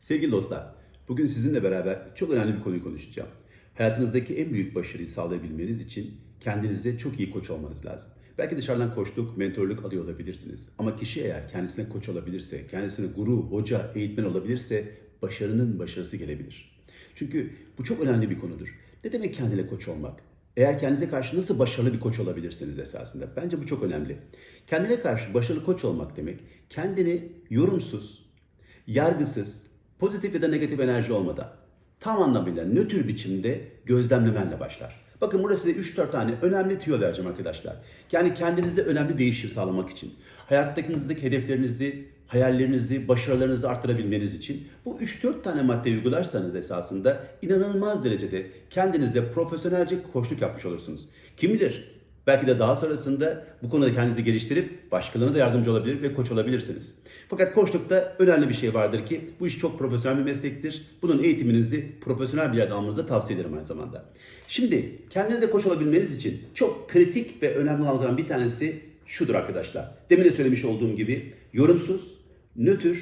Sevgili dostlar, bugün sizinle beraber çok önemli bir konuyu konuşacağım. Hayatınızdaki en büyük başarıyı sağlayabilmeniz için kendinize çok iyi koç olmanız lazım. Belki dışarıdan koçluk, mentorluk alıyor olabilirsiniz. Ama kişi eğer kendisine koç olabilirse, kendisine guru, hoca, eğitmen olabilirse başarının başarısı gelebilir. Çünkü bu çok önemli bir konudur. Ne demek kendine koç olmak? Eğer kendinize karşı nasıl başarılı bir koç olabilirsiniz esasında? Bence bu çok önemli. Kendine karşı başarılı koç olmak demek, kendini yorumsuz, yargısız, pozitif ya da negatif enerji olmadan tam anlamıyla nötr biçimde gözlemlemenle başlar. Bakın burada size 3-4 tane önemli tüyo vereceğim arkadaşlar. Yani kendinizde önemli değişim sağlamak için, hayattaki hedeflerinizi, hayallerinizi, başarılarınızı arttırabilmeniz için bu 3-4 tane madde uygularsanız esasında inanılmaz derecede kendinize profesyonelce koçluk yapmış olursunuz. Kim bilir Belki de daha sonrasında bu konuda kendinizi geliştirip başkalarına da yardımcı olabilir ve koç olabilirsiniz. Fakat koçlukta önemli bir şey vardır ki bu iş çok profesyonel bir meslektir. Bunun eğitiminizi profesyonel bir yerde almanızı tavsiye ederim aynı zamanda. Şimdi kendinize koç olabilmeniz için çok kritik ve önemli olan bir tanesi şudur arkadaşlar. Demin de söylemiş olduğum gibi yorumsuz, nötr,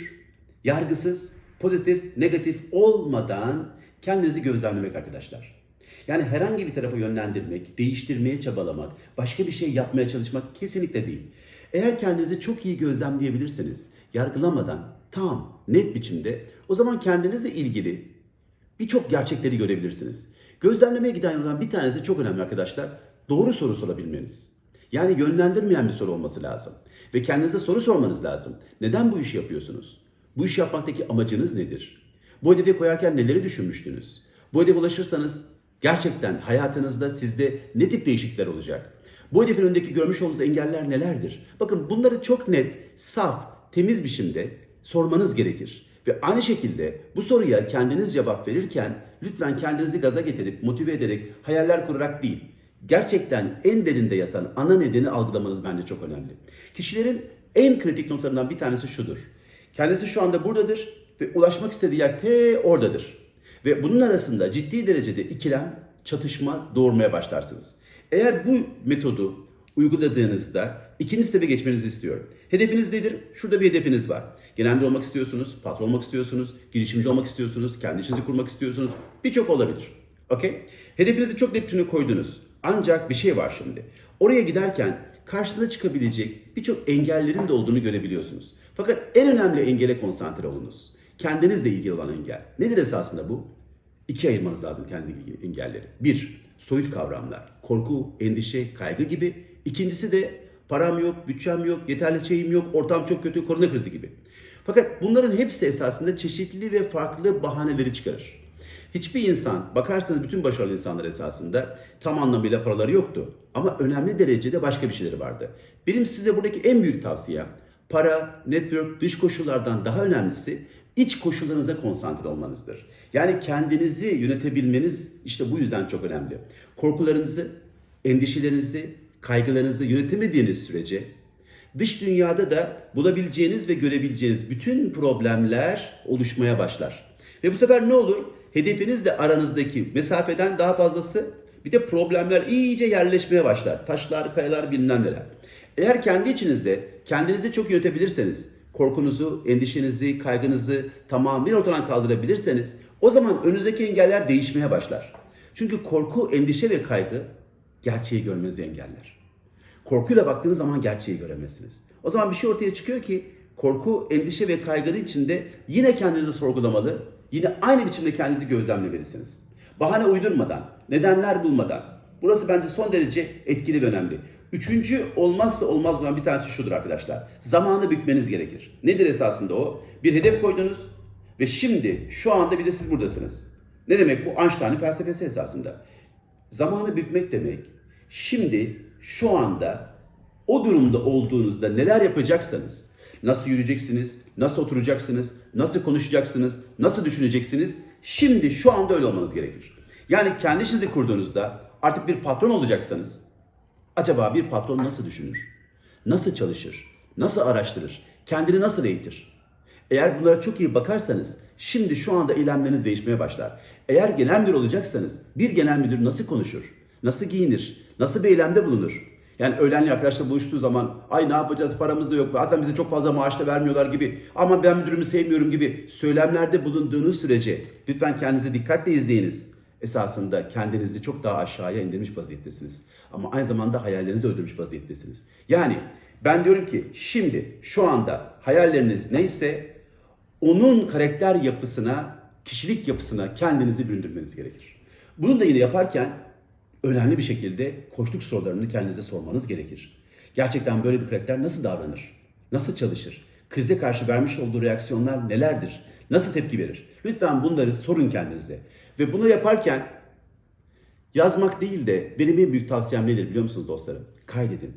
yargısız, pozitif, negatif olmadan kendinizi gözlemlemek arkadaşlar. Yani herhangi bir tarafa yönlendirmek, değiştirmeye çabalamak, başka bir şey yapmaya çalışmak kesinlikle değil. Eğer kendinizi çok iyi gözlemleyebilirseniz, yargılamadan, tam, net biçimde o zaman kendinizle ilgili birçok gerçekleri görebilirsiniz. Gözlemlemeye giden yoldan bir tanesi çok önemli arkadaşlar. Doğru soru sorabilmeniz. Yani yönlendirmeyen bir soru olması lazım. Ve kendinize soru sormanız lazım. Neden bu işi yapıyorsunuz? Bu işi yapmaktaki amacınız nedir? Bu hedefe koyarken neleri düşünmüştünüz? Bu hedefe ulaşırsanız gerçekten hayatınızda sizde ne tip değişiklikler olacak? Bu hedefin önündeki görmüş olduğunuz engeller nelerdir? Bakın bunları çok net, saf, temiz biçimde sormanız gerekir. Ve aynı şekilde bu soruya kendiniz cevap verirken lütfen kendinizi gaza getirip motive ederek hayaller kurarak değil. Gerçekten en derinde yatan ana nedeni algılamanız bence çok önemli. Kişilerin en kritik noktalarından bir tanesi şudur. Kendisi şu anda buradadır ve ulaşmak istediği yer te oradadır. Ve bunun arasında ciddi derecede ikilem, çatışma doğurmaya başlarsınız. Eğer bu metodu uyguladığınızda ikinci step'e geçmenizi istiyorum. Hedefiniz nedir? Şurada bir hedefiniz var. Genelde olmak istiyorsunuz, patron olmak istiyorsunuz, girişimci olmak istiyorsunuz, kendi işinizi kurmak istiyorsunuz. Birçok olabilir. Okey? Hedefinizi çok net koydunuz. Ancak bir şey var şimdi. Oraya giderken karşınıza çıkabilecek birçok engellerin de olduğunu görebiliyorsunuz. Fakat en önemli engele konsantre olunuz. Kendinizle ilgili olan engel. Nedir esasında bu? İkiye ayırmanız lazım kendinizle ilgili engelleri. Bir, soyut kavramlar. Korku, endişe, kaygı gibi. İkincisi de param yok, bütçem yok, yeterli şeyim yok, ortam çok kötü, korona krizi gibi. Fakat bunların hepsi esasında çeşitli ve farklı bahaneleri çıkarır. Hiçbir insan, bakarsanız bütün başarılı insanlar esasında tam anlamıyla paraları yoktu. Ama önemli derecede başka bir şeyleri vardı. Benim size buradaki en büyük tavsiyem para, network, dış koşullardan daha önemlisi iç koşullarınıza konsantre olmanızdır. Yani kendinizi yönetebilmeniz işte bu yüzden çok önemli. Korkularınızı, endişelerinizi, kaygılarınızı yönetemediğiniz sürece dış dünyada da bulabileceğiniz ve görebileceğiniz bütün problemler oluşmaya başlar. Ve bu sefer ne olur? Hedefinizle aranızdaki mesafeden daha fazlası bir de problemler iyice yerleşmeye başlar. Taşlar, kayalar bilmem neler. Eğer kendi içinizde kendinizi çok yönetebilirseniz, korkunuzu, endişenizi, kaygınızı tamamen ortadan kaldırabilirseniz o zaman önünüzdeki engeller değişmeye başlar. Çünkü korku, endişe ve kaygı gerçeği görmenizi engeller. Korkuyla baktığınız zaman gerçeği göremezsiniz. O zaman bir şey ortaya çıkıyor ki korku, endişe ve kaygıları içinde yine kendinizi sorgulamalı, yine aynı biçimde kendinizi gözlemlemelisiniz. Bahane uydurmadan, nedenler bulmadan. Burası bence son derece etkili ve önemli. Üçüncü olmazsa olmaz olan bir tanesi şudur arkadaşlar. Zamanı bükmeniz gerekir. Nedir esasında o? Bir hedef koydunuz ve şimdi şu anda bir de siz buradasınız. Ne demek bu? Einstein'ın felsefesi esasında. Zamanı bükmek demek şimdi şu anda o durumda olduğunuzda neler yapacaksanız, nasıl yürüyeceksiniz, nasıl oturacaksınız, nasıl konuşacaksınız, nasıl düşüneceksiniz, şimdi şu anda öyle olmanız gerekir. Yani kendi işinizi kurduğunuzda artık bir patron olacaksanız, acaba bir patron nasıl düşünür? Nasıl çalışır? Nasıl araştırır? Kendini nasıl eğitir? Eğer bunlara çok iyi bakarsanız şimdi şu anda eylemleriniz değişmeye başlar. Eğer genel müdür olacaksanız bir genel müdür nasıl konuşur? Nasıl giyinir? Nasıl bir eylemde bulunur? Yani öğlenli arkadaşlar buluştuğu zaman ay ne yapacağız paramız da yok zaten bize çok fazla maaş da vermiyorlar gibi ama ben müdürümü sevmiyorum gibi söylemlerde bulunduğunuz sürece lütfen kendinize dikkatle izleyiniz. Esasında kendinizi çok daha aşağıya indirmiş vaziyettesiniz. Ama aynı zamanda hayallerinizi öldürmüş vaziyettesiniz. Yani ben diyorum ki şimdi şu anda hayalleriniz neyse onun karakter yapısına, kişilik yapısına kendinizi büründürmeniz gerekir. Bunu da yine yaparken önemli bir şekilde koçluk sorularını kendinize sormanız gerekir. Gerçekten böyle bir karakter nasıl davranır? Nasıl çalışır? Krize karşı vermiş olduğu reaksiyonlar nelerdir? Nasıl tepki verir? Lütfen bunları sorun kendinize. Ve bunu yaparken yazmak değil de benim en büyük tavsiyem nedir biliyor musunuz dostlarım? Kaydedin.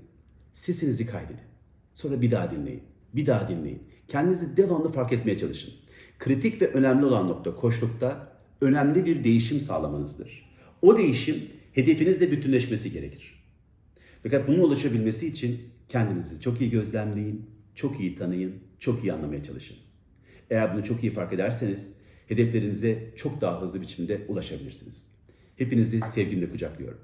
Sesinizi kaydedin. Sonra bir daha dinleyin. Bir daha dinleyin. Kendinizi devamlı fark etmeye çalışın. Kritik ve önemli olan nokta koçlukta önemli bir değişim sağlamanızdır. O değişim hedefinizle bütünleşmesi gerekir. Fakat bunun ulaşabilmesi için kendinizi çok iyi gözlemleyin, çok iyi tanıyın, çok iyi anlamaya çalışın. Eğer bunu çok iyi fark ederseniz hedeflerinize çok daha hızlı biçimde ulaşabilirsiniz. Hepinizi sevgimle kucaklıyorum.